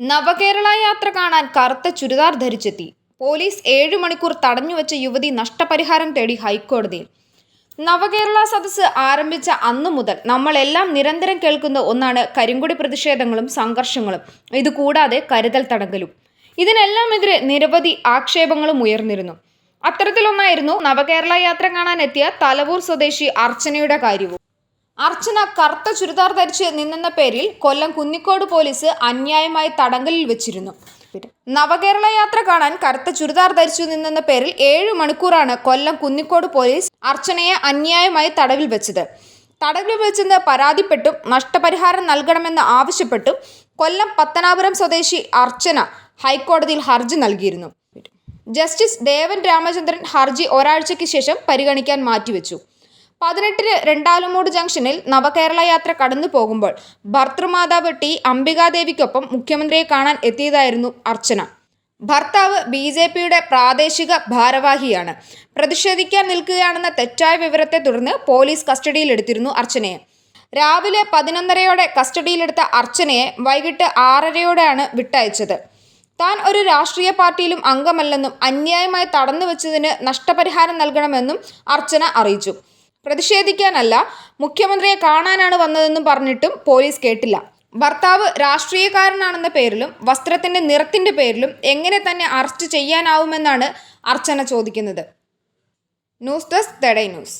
നവകേരള യാത്ര കാണാൻ കറുത്ത ചുരിദാർ ധരിച്ചെത്തി. പോലീസ് ഏഴു മണിക്കൂർ തടഞ്ഞുവെച്ച യുവതി നഷ്ടപരിഹാരം തേടി ഹൈക്കോടതിയിൽ നവകേരള സദസ്സ് ആരംഭിച്ച അന്നു മുതൽ നമ്മളെല്ലാം നിരന്തരം കേൾക്കുന്ന ഒന്നാണ് കരിങ്കുടി പ്രതിഷേധങ്ങളും സംഘർഷങ്ങളും. ഇതുകൂടാതെ കരുതൽ തടങ്കലും. ഇതിനെല്ലാമെതിരെ നിരവധി ആക്ഷേപങ്ങളും ഉയർന്നിരുന്നു. അത്തരത്തിലൊന്നായിരുന്നു നവകേരള യാത്ര കാണാനെത്തിയ തലവൂർ സ്വദേശി അർച്ചനയുടെ കാര്യവും. അർച്ചന കറുത്ത ചുരിദാർ ധരിച്ച് നിന്നെന്ന പേരിൽ കൊല്ലം കുന്നിക്കോട് പോലീസ് അന്യായമായി തടങ്കലിൽ വെച്ചിരുന്നു. നവകേരള യാത്ര കാണാൻ കറുത്ത ചുരിദാർ ധരിച്ചു നിന്നെന്ന പേരിൽ ഏഴു മണിക്കൂറാണ് കൊല്ലം കുന്നിക്കോട് പോലീസ് അർച്ചനയെ അന്യായമായി തടവിൽ വെച്ചത്. തടവിൽ വെച്ചെന്ന് പരാതിപ്പെട്ടും നഷ്ടപരിഹാരം നൽകണമെന്ന് ആവശ്യപ്പെട്ടും കൊല്ലം പത്തനാപുരം സ്വദേശി അർച്ചന ഹൈക്കോടതിയിൽ ഹർജി നൽകിയിരുന്നു. ജസ്റ്റിസ് ദേവൻ രാമചന്ദ്രൻ ഹർജി ഒരാഴ്ചയ്ക്ക് ശേഷം പരിഗണിക്കാൻ മാറ്റിവെച്ചു. പതിനെട്ടിന് രണ്ടാലുമൂട് ജംഗ്ഷനിൽ നവകേരള യാത്ര കടന്നു പോകുമ്പോൾ ഭർത്തൃമാതാവ് ടി അംബികാദേവിക്കൊപ്പം മുഖ്യമന്ത്രിയെ കാണാൻ എത്തിയതായിരുന്നു അർച്ചന. ഭർത്താവ് ബി ജെ പിയുടെ പ്രാദേശിക ഭാരവാഹിയാണ്. പ്രതിഷേധിക്കാൻ നിൽക്കുകയാണെന്ന തെറ്റായ വിവരത്തെ തുടർന്ന് പോലീസ് കസ്റ്റഡിയിലെടുത്തിരുന്നു അർച്ചനയെ. രാവിലെ പതിനൊന്നരയോടെ കസ്റ്റഡിയിലെടുത്ത അർച്ചനയെ വൈകിട്ട് ആറരയോടെയാണ് വിട്ടയച്ചത്. താൻ ഒരു രാഷ്ട്രീയ പാർട്ടിയിലും അംഗമല്ലെന്നും അന്യായമായി തടഞ്ഞു വച്ചതിന് നഷ്ടപരിഹാരം നൽകണമെന്നും അർച്ചന അറിയിച്ചു. പ്രതിഷേധിക്കാനല്ല മുഖ്യമന്ത്രിയെ കാണാനാണ് വന്നതെന്നും പറഞ്ഞിട്ടും പോലീസ് കേട്ടില്ല. ഭർത്താവ് രാഷ്ട്രീയക്കാരനാണെന്ന പേരിലും വസ്ത്രത്തിന്റെ നിറത്തിന്റെ പേരിലും എങ്ങനെ തന്നെ അറസ്റ്റ് ചെയ്യാനാവുമെന്നാണ് അർച്ചന ചോദിക്കുന്നത്. ന്യൂസ് ഡെസ്ക് തെടൈ ന്യൂസ്.